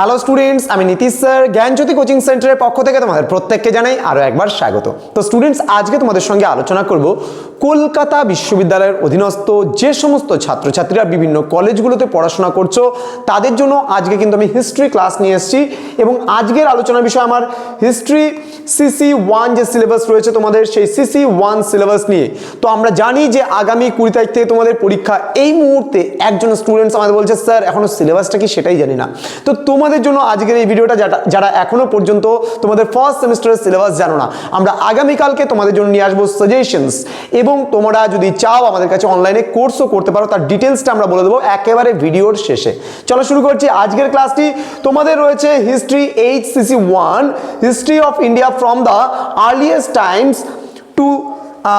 Hello students আমি Nitish sir, জ্ঞানজ্যোতি coaching সেন্টারের পক্ষ থেকে তোমাদের প্রত্যেককে জানাই আরও একবার স্বাগত। তো স্টুডেন্টস আজকে তোমাদের সঙ্গে আলোচনা করব কলকাতা বিশ্ববিদ্যালয়ের অধীনস্থ যে সমস্ত ছাত্রছাত্রীরা বিভিন্ন কলেজগুলোতে পড়াশোনা করছ, তাদের জন্য আজকে কিন্তু আমি হিস্ট্রি ক্লাস নিয়ে এসেছি এবং আজকের আলোচনার বিষয় আমার হিস্ট্রি সিসি ওয়ান যে সিলেবাস রয়েছে তোমাদের, সেই সিসি ওয়ান সিলেবাস নিয়ে। তো আমরা জানি যে আগামী কুড়ি তারিখ থেকে তোমাদের পরীক্ষা। এই মুহূর্তে একজন স্টুডেন্টস আমাদের বলছে, স্যার, এখনও সিলেবাসটা কি? সেটাই জানি না। তো তোমাদের জন্য আজকের এই ভিডিওটা যারা- এখনও পর্যন্ত তোমাদের ফার্স্ট সেমিস্টারের সিলেবাস জানো না, আমরা আগামীকালকে তোমাদের জন্য নিয়ে আসব সাজেশনস এবং তোমরা যদি চাও আমাদের কাছে অনলাইনে কোর্সও করতে পারো, তার ডিটেলসটা আমরা বলে দেবো একেবারে ভিডিওর শেষে। চলো শুরু করছি আজকের ক্লাসটি তোমাদের রয়েছে history H CC one history of India from the earliest times to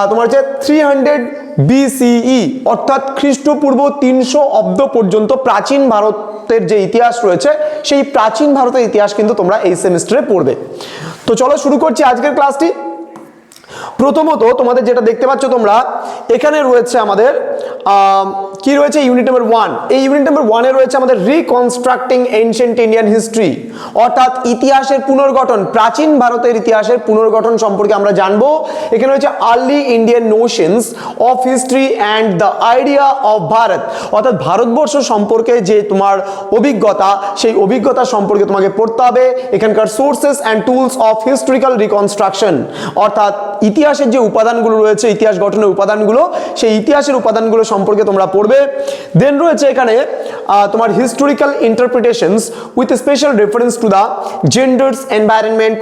তোমার হচ্ছে থ্রি হান্ড্রেড বিসিই অর্থাৎ খ্রিস্টপূর্ব তিনশো অব্দ পর্যন্ত প্রাচীন ভারতের যে ইতিহাস রয়েছে সেই প্রাচীন ভারতের ইতিহাস কিন্তু তোমরা এই সেমিস্টারে পড়বে। তো চলো শুরু করছি আজকের ক্লাসটি প্রথমত তোমাদের যেটা দেখতে পাচ্ছ তোমরা এখানে রয়েছে আমাদের আম, কি রয়েছে? ইউনিট নাম্বার ওয়ান এই ইউনিট নাম্বার ওয়ানে রয়েছে আমাদের রিকনস্ট্রাক্টিং এনশিয়েন্ট ইন্ডিয়ান হিস্ট্রি অর্থাৎ ইতিহাসের পুনর্গঠন, প্রাচীন ভারতের ইতিহাসের পুনর্গঠন সম্পর্কে আমরা জানব। এখানে রয়েছে early Indian notions of history and the idea of Bharat অর্থাৎ ভারতবর্ষ সম্পর্কে যে তোমার অভিজ্ঞতা, সেই অভিজ্ঞতা সম্পর্কে তোমাকে পড়তে হবে। এখানকার sources and tools of historical reconstruction অর্থাৎ ইতিহাসের যে উপাদানগুলো রয়েছে, ইতিহাস গঠনের উপাদানগুলো, সেই ইতিহাসের উপাদানগুলো সম্পর্কে তোমরা পড়বে। দেন রয়েছে এখানে তোমার historical interpretations with special reference to the genders environment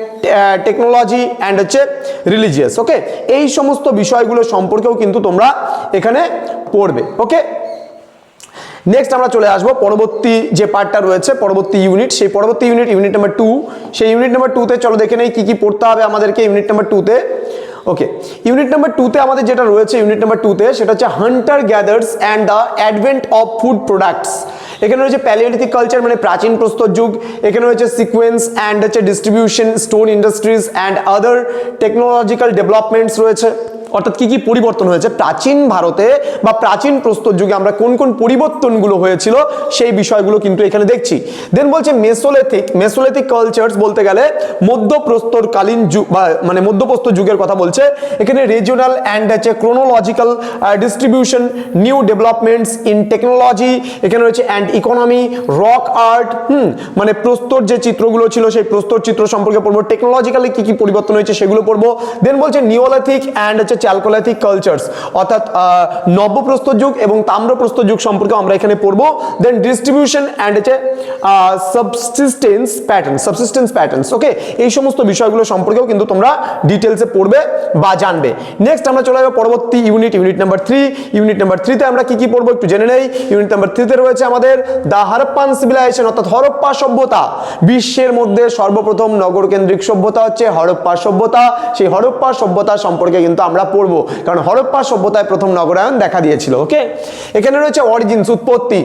technology and হচ্ছে রিলিজিয়াস ওকে এই সমস্ত বিষয়গুলো সম্পর্কেও কিন্তু তোমরা এখানে পড়বে ওকে নেক্সট আমরা চলে আসব, পরবর্তী যে পার্টটা রয়েছে, পরবর্তী ইউনিট সেই পরবর্তী ইউনিট ইউনিট নাম্বার টু সেই ইউনিট নাম্বার টুতে চলো দেখে নেই কি কি পড়তে হবে আমাদেরকে ইউনিট নাম্বার টুতে ওকে ইউনিট নাম্বার টুতে আমাদের যেটা রয়েছে ইউনিট নাম্বার টুতে সেটা হচ্ছে hunter gathers and the advent of food products এখানে রয়েছে প্যালিওলিথিক কালচার মানে প্রাচীন প্রস্তর যুগ। এখানে রয়েছে সিকোয়েন্স অ্যান্ড হচ্ছে distribution stone industries and other technological developments রয়েছে। অর্থাৎ কি কি পরিবর্তন হয়েছে? প্রাচীন ভারতে বা প্রাচীন প্রস্তর যুগে আমরা কোন কোন পরিবর্তনগুলো হয়েছিল সেই বিষয়গুলো কিন্তু এখানে দেখছি। দেন বলছে মেসোলেথিক মেসোলেথিক কালচার্স বলতে গেলে মধ্যপ্রস্তরকালীন যুগ বা মানে মধ্যপ্রস্তর যুগের কথা বলছে। এখানে রিজিওনাল অ্যান্ড হচ্ছে chronological distribution new developments in technology এখানে রয়েছে and economy rock art hmm মানে প্রস্তর যে চিত্রগুলো ছিল সেই প্রস্তর চিত্র সম্পর্কে পড়ব। টেকনোলজিক্যালি কি কি পরিবর্তন হয়েছে সেগুলো পড়ব। দেন বলছে নিওলিথিক অ্যান্ড হচ্ছে চ্যালকোলিথিক কালচার্স অর্থাৎ নব্যপ্রস্তর যুগ এবং তাম্রপ্রস্তর যুগ সম্পর্কে আমরা এখানে পড়ব। দেন ডিস্ট্রিবিউশন অ্যান্ড হচ্ছে subsistence pattern subsistence patterns okay এই সমস্ত বিষয়গুলো সম্পর্কেও কিন্তু তোমরা ডিটেলসে পড়বে। বা জানবে। নেক্সট আমরা চলে যাব পরবর্তী unit unit number three unit number থ্রিতে আমরা কি কি পড়ব একটু জেনে নেই। ইউনিট নাম্বার থ্রিতে রয়েছে আমাদের দ্য হারপ্পান সিভিলাইজেশন অর্থাৎ হরপ্পা সভ্যতা। বিশ্বের মধ্যে সর্বপ্রথম নগর কেন্দ্রিক সভ্যতা হচ্ছে হরপ্পা সভ্যতা। সেই হরপ্পা সভ্যতা সম্পর্কে কিন্তু আমরা পড়ব। কারণ হরপ্পা সভ্যতায় প্রথম নগরায়ন দেখা দিয়েছিল ওকে এখানে রয়েছে অরিজিনস উৎপত্তি।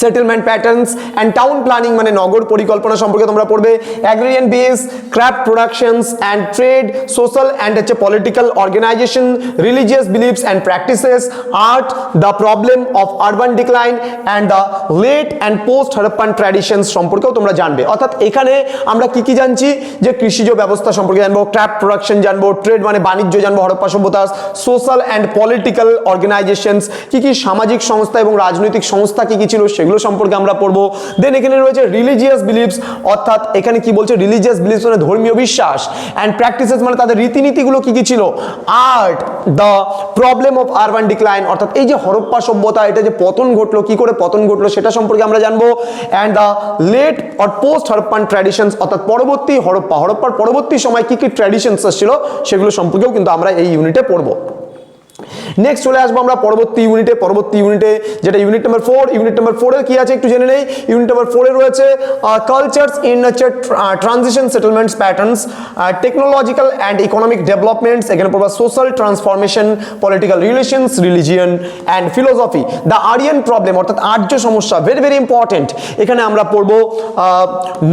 Settlement patterns and town planning মানে নগর পরিকল্পনা সম্পর্কে তোমরা পড়বে agrarian base craft productions and trade social and হচ্ছে political organisation religious beliefs and practices art the problem of urban decline and the late and post Harappan traditions সম্পর্কেও তোমরা জানবে। অর্থাৎ এখানে আমরা কি কি জানছি? যে কৃষিজ ব্যবস্থা সম্পর্কে জানব ক্রাফট প্রোডাকশন জানব ট্রেড মানে বাণিজ্য জানব, হরপ্পা সভ্যতা সোশ্যাল অ্যান্ড পলিটিক্যাল অর্গানাইজেশনস কি কি সামাজিক সংস্থা এবং রাজনৈতিক সংস্থা কি কি ছিল সেগুলো সম্পর্কে আমরা পড়ব। দেন এখানে রয়েছে রিলিজিয়াস বিলিভস অর্থাৎ এখানে কি বলছে? রিলিজিয়াস বিলিভস মানে ধর্মীয় বিশ্বাস। অ্যান্ড প্র্যাকটিসেস মানে তাদের রীতিনীতিগুলো কি কি ছিল? Art the problem of urban decline অর্থাৎ এই যে হরপ্পা সভ্যতা, এটা যে পতন ঘটলো, কি করে পতন ঘটলো, সেটা সম্পর্কে আমরা জানব। And the late or post Harappan traditions অর্থাৎ পরবর্তী হরপ্পা, হরপ্পার পরবর্তী সময় কি কি ট্র্যাডিশনস ছিল সেগুলো সম্পর্কেও কিন্তু আমরা এই ইউনিটে পড়ব। নেক্সট চলে আসব আমরা পরবর্তী ইউনিটে পরবর্তী ইউনিটে যেটা unit number four unit number ফোরের কি আছে একটু জেনে নেই? ইউনিট নাম্বার ফোরে রয়েছে কালচার্স ইন হচ্ছে transition settlements patterns technological and economic developments এখানে পড়বা social transformation political relations religion and philosophy the Aryan problem অর্থাৎ আর্য সমস্যা ভেরি ভেরি ইম্পর্টেন্ট এখানে আমরা পড়ব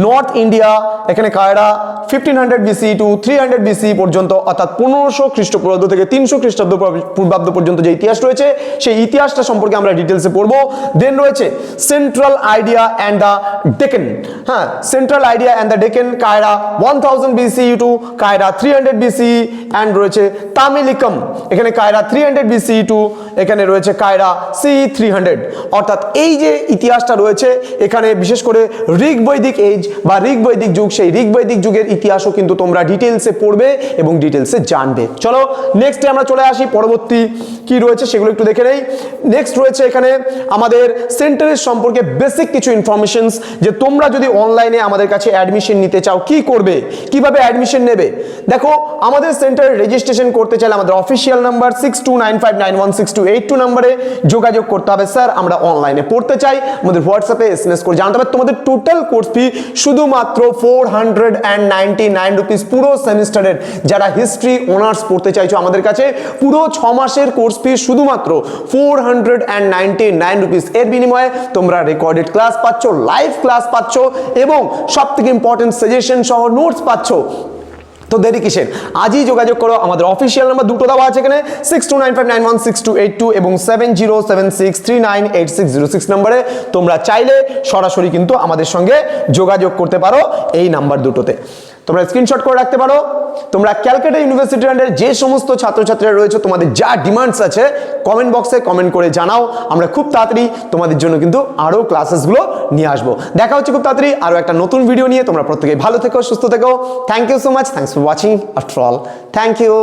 নর্থ ইন্ডিয়া এখানে Kiara fifteen hundred BC to three hundred BC পর্যন্ত, অর্থাৎ পনেরোশো খ্রিস্টপূর্বাব্দ থেকে তিনশো খ্রিস্টাব্দ পূর্বাব্দ খ্রিস্টাব্দ পর্যন্ত যে ইতিহাস রয়েছে, সেই ইতিহাসটা সম্পর্কে আমরা ডিটেলসে পড়ব। দেন রয়েছে central idea and the Deccan হ্যাঁ central idea and the Deccan কায়রা ওয়ান থাউজেন্ড বিসি টু কায়রা থ্রি হান্ড্রেড বিসি অ্যান্ড রয়েছে তামিলিকম। এখানে কায়রা থ্রি হান্ড্রেড বিসি টু এখানে রয়েছে কায়রা সি থ্রি হান্ড্রেড অর্থাৎ এই যে ইতিহাসটা রয়েছে, এখানে বিশেষ করে ঋগ বৈদিক এজ বা ঋগ বৈদিক যুগ, সেই ঋগ বৈদিক যুগের ইতিহাসও কিন্তু তোমরা ডিটেলসে পড়বে এবং ডিটেলসে জানবে। চলো নেক্সটে আমরা চলে আসি, পরবর্তী কি রয়েছে সেগুলো একটু দেখে নেই। নেক্সট রয়েছে এখানে আমাদের সেন্টারের সম্পর্কে বেসিক কিছু ইনফরমেশনস যে তোমরা যদি অনলাইনে আমাদের কাছে অ্যাডমিশন নিতে চাও, কি করবে? কীভাবে অ্যাডমিশন নেবে? দেখো, আমাদের সেন্টারে রেজিস্ট্রেশন করতে চাইলে আমাদের official number six two nine five nine one six two eight two নাম্বারে যোগাযোগ করতে হবে। স্যার, আমরা অনলাইনে পড়তে চাই। আমাদের হোয়াটসঅ্যাপে এস এম এস করে জানতে হবে। তোমাদের টোটাল কোর্স ফি শুধুমাত্র four hundred and ninety nine rupees পুরো সেমিস্টারের যারা হিস্ট্রি অনার্স পড়তে চাইছো আমাদের কাছে, পুরো ছ মাসের কোর্স ফি শুধুমাত্র four hundred and ninety nine rupees এর বিনিময়ে তোমরা রেকর্ডেড ক্লাস পাচ্ছ লাইভ ক্লাস পাচ্ছ এবং সব থেকে ইম্পর্টেন্ট সাজেশন সহ নোটস পাচ্ছ। তো দেরি কিসের? আজই যোগাযোগ করো, আমাদের অফিসিয়াল নাম্বার দুটো দেওয়া আছে এখানে six two nine five nine one six two eight two এবং seven zero seven six three nine eight six zero six নম্বরে। তোমরা চাইলে সরাসরি কিন্তু আমাদের সঙ্গে যোগাযোগ করতে পারো এই নাম্বার দুটোতে। তোমরা স্ক্রিনশট করে রাখতে পারো। তোমরা ক্যালকাটা ইউনিভার্সিটি আন্ডার যে সমস্ত ছাত্রছাত্রীরা রয়েছে, তোমাদের যা ডিমান্ডস আছে কমেন্ট বক্সে কমেন্ট করে জানাও। আমরা খুব তাড়াতাড়ি তোমাদের জন্য কিন্তু আরও ক্লাসেসগুলো নিয়ে আসব। দেখা হচ্ছে খুব তাড়াতাড়ি আরও একটা নতুন ভিডিও নিয়ে। তোমরা প্রত্যেকে ভালো থেকো, সুস্থ থেকো। Thank you so much thanks for watching after all thank you